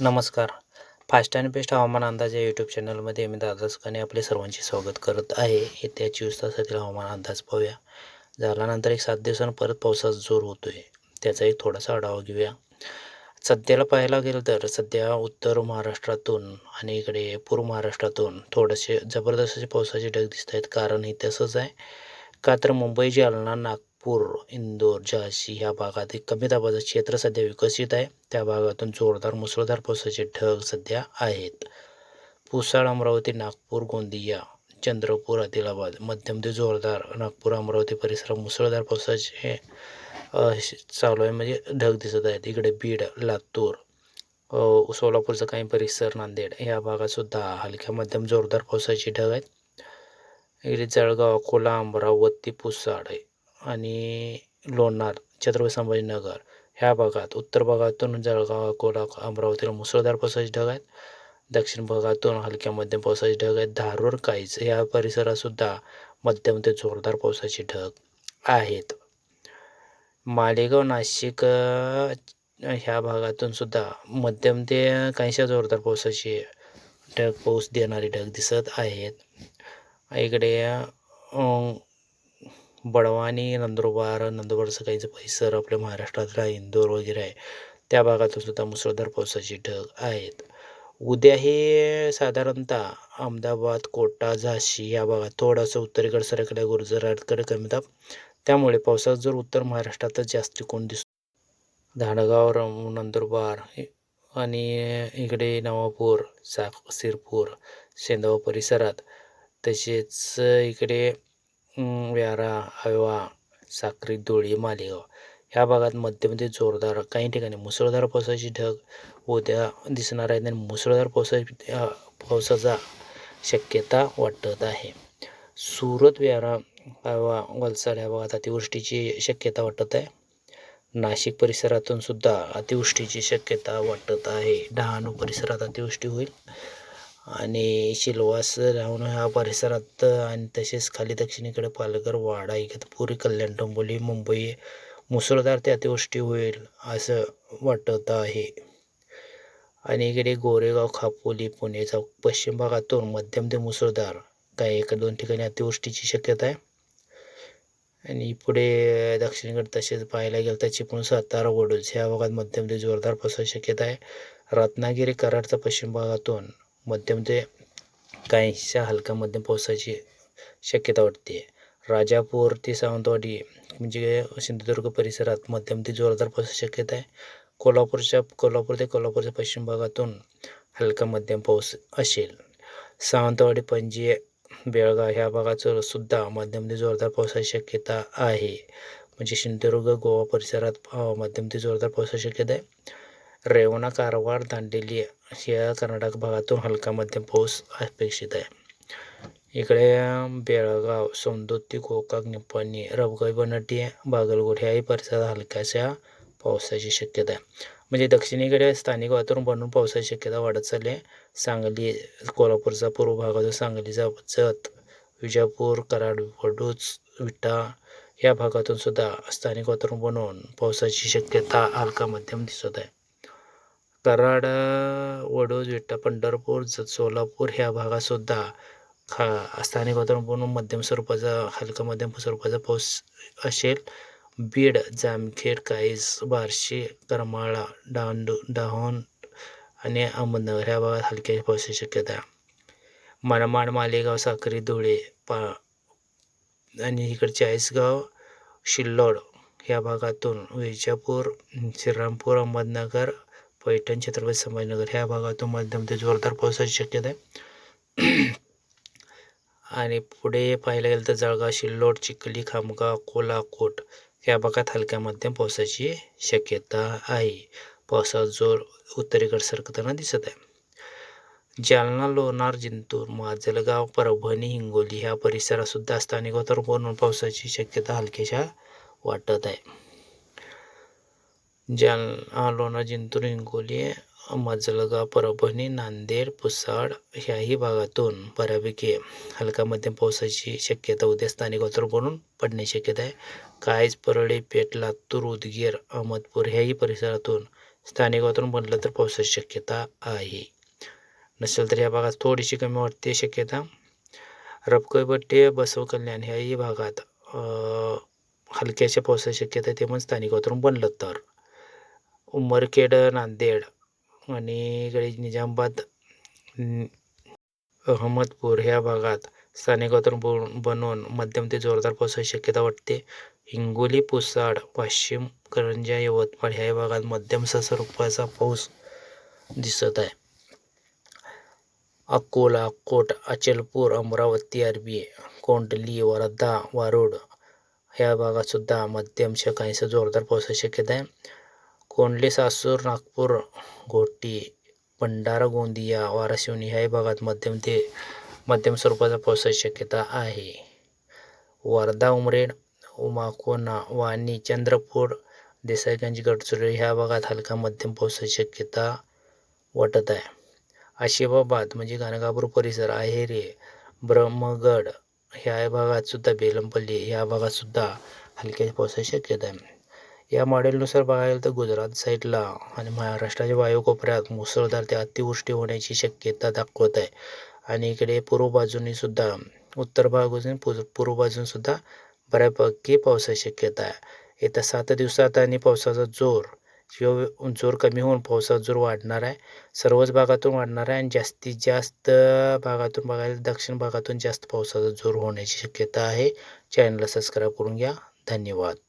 नमस्कार. Fast and best हवामान अंदाज या यूट्यूब चॅनलमध्ये मी दादा सुखाने आपले सर्वांचे स्वागत करत आहे. येत्या चोवीस तासातील हवामान अंदाज पाहूया. झाल्यानंतर एक सात दिवसांनी परत पावसाचा जोर होतो आहे त्याचा एक थोडासा आढावा घेऊया. सध्याला पाहायला गेलं तर सध्या उत्तर महाराष्ट्रातून आणि इकडे पूर्व महाराष्ट्रातून थोडेसे जबरदस्त असे पावसाचे ढग दिसत आहेत कारण हे तसंच आहे. का तर मुंबई जालना नागपूर इंदोर झाशी ह्या भागात एक कमी दाबाचं क्षेत्र सध्या विकसित आहे. त्या भागातून जोरदार मुसळधार पावसाचे ढग सध्या आहेत. पुसाळ अमरावती नागपूर गोंदिया चंद्रपूर आदिलाबाद मध्यम ते जोरदार नागपूर अमरावती परिसरात मुसळधार पावसाचे चालू आहे. म्हणजे ढग दिसत आहेत. इकडे बीड लातूर सोलापूरचा काही परिसर नांदेड या भागातसुद्धा हलक्या मध्यम जोरदार पावसाचे ढग आहेत. इकडे जळगाव अकोला अमरावती पुसाड आणि लोणार छत्रपती संभाजीनगर. ह्या भागात उत्तर भागातून जळगाव अकोला अमरावतीला मुसळधार पावसाचे ढग आहेत. दक्षिण भागातून हलक्या मध्यम पावसाचे ढग आहेत. धारूर काहीच या परिसरातसुद्धा मध्यम ते जोरदार पावसाचे ढग आहेत. मालेगाव नाशिक ह्या भागातून सुद्धा मध्यम ते काहीशा जोरदार पावसाचे ढग पाऊस देणारे ढग दिसत आहेत. इकडे बडवानी नंदुरबार नंदुरबारचं काहीचं परिसर आपल्या महाराष्ट्रातला इंदोर वगैरे आहे. त्या भागातून सुद्धा मुसळधार पावसाचे ढग आहेत. उद्या हे साधारणतः अहमदाबाद कोटा झाशी या भागात थोडंसं उत्तरेकडे सरकल्या गुजरातकडे कमी दाब त्यामुळे पावसात जर उत्तर महाराष्ट्रातच जास्त कोण दिसतो धाडगाव रम नंदुरबार आणि इकडे नवापूर साक सिरपूर शेंदवा परिसरात तसेच इकडे व्यारा हळवा साक्री धुळी मालेगाव. ह्या भागात मध्यमध्ये जोरदार काही ठिकाणी मुसळधार पावसाची ढग उद्या दिसणार आहेत आणि मुसळधार पावसाची पावसाचा शक्यता वाटत आहे. सुरत व्यारा हळवा वलसाड ह्या भागात अतिवृष्टीची शक्यता वाटत आहे. नाशिक परिसरातून सुद्धा अतिवृष्टीची शक्यता वाटत आहे. डहाणू परिसरात अतिवृष्टी होईल. आणि शिलवास राहून ह्या परिसरात आणि तसेच खाली दक्षिणेकडे पालघर वाडा इगतपुरी कल्याण डोंबिवली मुंबई मुसळधार ते अतिवृष्टी होईल असं वाटत आहे. आणि इकडे गोरेगाव खापोली पुणेचा पश्चिम भागातून मध्यम ते मुसळधार काही एका दोन ठिकाणी अतिवृष्टीची शक्यता आहे. आणि पुढे दक्षिणेकडे तसेच पाहायला गेलं तर चिपळूण सातारा वडूज ह्या भागात मध्यम ते जोरदार पावसाची शक्यता आहे. रत्नागिरी कराडचा पश्चिम भागातून मध्यम ते काहीशा हलका मध्यम पावसाची शक्यता वाटते. राजापूर ते सावंतवाडी म्हणजे सिंधुदुर्ग परिसरात मध्यम ते जोरदार पावसाची शक्यता आहे. कोल्हापूरच्या कोल्हापूर ते कोल्हापूरच्या पश्चिम भागातून हलका मध्यम पाऊस असेल. सावंतवाडी पणजी बेळगाव ह्या भागाचं सुद्धा मध्यम ते जोरदार पावसाची शक्यता आहे. म्हणजे सिंधुदुर्ग गोवा परिसरात मध्यम ते जोरदार पावसाची शक्यता आहे. रेवणा कारवार दांडेली या कर्नाटक भागातून हलका मध्यम पाऊस अपेक्षित आहे. इकडे बेळगाव सौंदत्ती गोकाक निपाणी रबगाई बनटी बागलकोट ह्याही परिसरात हलक्याशा पावसाची शक्यता आहे. म्हणजे दक्षिणेकडे स्थानिक वातावरण बनून पावसाची शक्यता वाढत चालली आहे. सांगली कोल्हापूरचा पूर्व भागातून सांगलीचा जत विजापूर कराड वडूच विटा या भागातून सुद्धा स्थानिक वातावरण बनवून पावसाची शक्यता हलका मध्यम दिसत आहे. कराड वडूज विट्टा पंढरपूर ज- सोलापूर ह्या भागातसुद्धा खा स्थानिक वातावरण मध्यम स्वरूपाचा हलका मध्यम स्वरूपाचा पाऊस असेल. बीड जामखेड काईस बार्शी करमाळा डांडू डहाण आणि अहमदनगर ह्या भागात हलक्या पावसाची शक्यता मनमाड मालेगाव साक्री धुळे पा आणि इकडे चाळीसगाव शिल्लोड ह्या भागातून विजापूर श्रीरामपूर अहमदनगर पैठण छत्रपती संभाजीनगर ह्या भागातून मध्यम ते जोरदार पावसाची शक्यता आहे. आणि पुढे पाहायला गेलं तर जळगाव शिल्लोड चिखली खामगाव कोलाकोट या भागात हलक्या मध्यम पावसाची शक्यता आहे. पावसाचा जोर उत्तरेकडे सरकताना दिसत आहे. जालना लोणार जिंतूर माजलगाव परभणी हिंगोली ह्या परिसरातसुद्धा स्थानिक वातावरण पावसाची शक्यता हलक्याशा वाटत आहे. जालना लोणार जिंतूर हिंगोली माजलगाव परभणी नांदेड पुसाड ह्याही भागातून बऱ्यापैकी हलका मध्यम पावसाची शक्यता उद्या स्थानिक वातावरण बनून पडण्याची शक्यता आहे. कायज परळी पेठ लातूर उदगीर अहमदपूर ह्याही परिसरातून स्थानिक वातावरण बनलं तर पावसाची शक्यता आहे. नसेल तर या भागात थोडीशी कमी वाटते शक्यता. रबकईपट्टी बसव कल्याण ह्याही भागात हलक्याशा हलक्याच्या पावसाची शक्यता आहे ते पण स्थानिक वातावरण बनलं तर. उमरखेड नांदेड आणि इकडे निजामाबाद अहमदपूर ह्या भागात स्थानिक वातावरण बन- बनवून मध्यम ते जोरदार पावसाची शक्यता वाटते. हिंगोली पुसाड वाशिम करंजा यवतमाळ ह्या भागात मध्यम स्वरूपाचा पाऊस दिसत आहे. अकोला कोट अचलपूर अमरावती अरबी कोंडली वर्धा वारुड ह्या भागात सुद्धा मध्यमच्या जोरदार पावसाची शक्यता आहे. कोंडली सासूर नागपूर घोटी भंडारा गोंदिया वाराशिवनी ह्याही भागात मध्यम ते मध्यम स्वरूपाचा पावसाची शक्यता आहे. वर्धा उमरेड उमाकोना वाणी चंद्रपूर देसाईगंज गडचिरोली ह्या भागात हलका मध्यम पावसाची शक्यता वाटत आहे. आशिबाबाद म्हणजे गाणगापूर परिसर आहेरे ब्रह्मगड ह्या भागात सुद्धा बेलमपल्ली ह्या भागात सुद्धा हलक्या पावसाची शक्यता आहे. या मॉडेलनुसार बघायला तर गुजरात साईडला आणि महाराष्ट्राच्या वायुकोपऱ्यात मुसळधार ते अतिवृष्टी होण्याची शक्यता दाखवत आहे. आणि इकडे पूर्व बाजूने सुद्धा उत्तर बाजूने पूर्व पूर्व बाजूनेसुद्धा बऱ्यापैकी पावसाची शक्यता आहे. येत्या सात दिवसात आणि पावसाचा जोर किंवा जोर कमी होऊन पावसाचा जोर वाढणार आहे सर्वच भागातून वाढणार आहे आणि जास्तीत जास्त भागातून बघायला दक्षिण भागातून जास्त पावसाचा जोर होण्याची शक्यता आहे. चॅनलला सबस्क्राईब करून घ्या. धन्यवाद.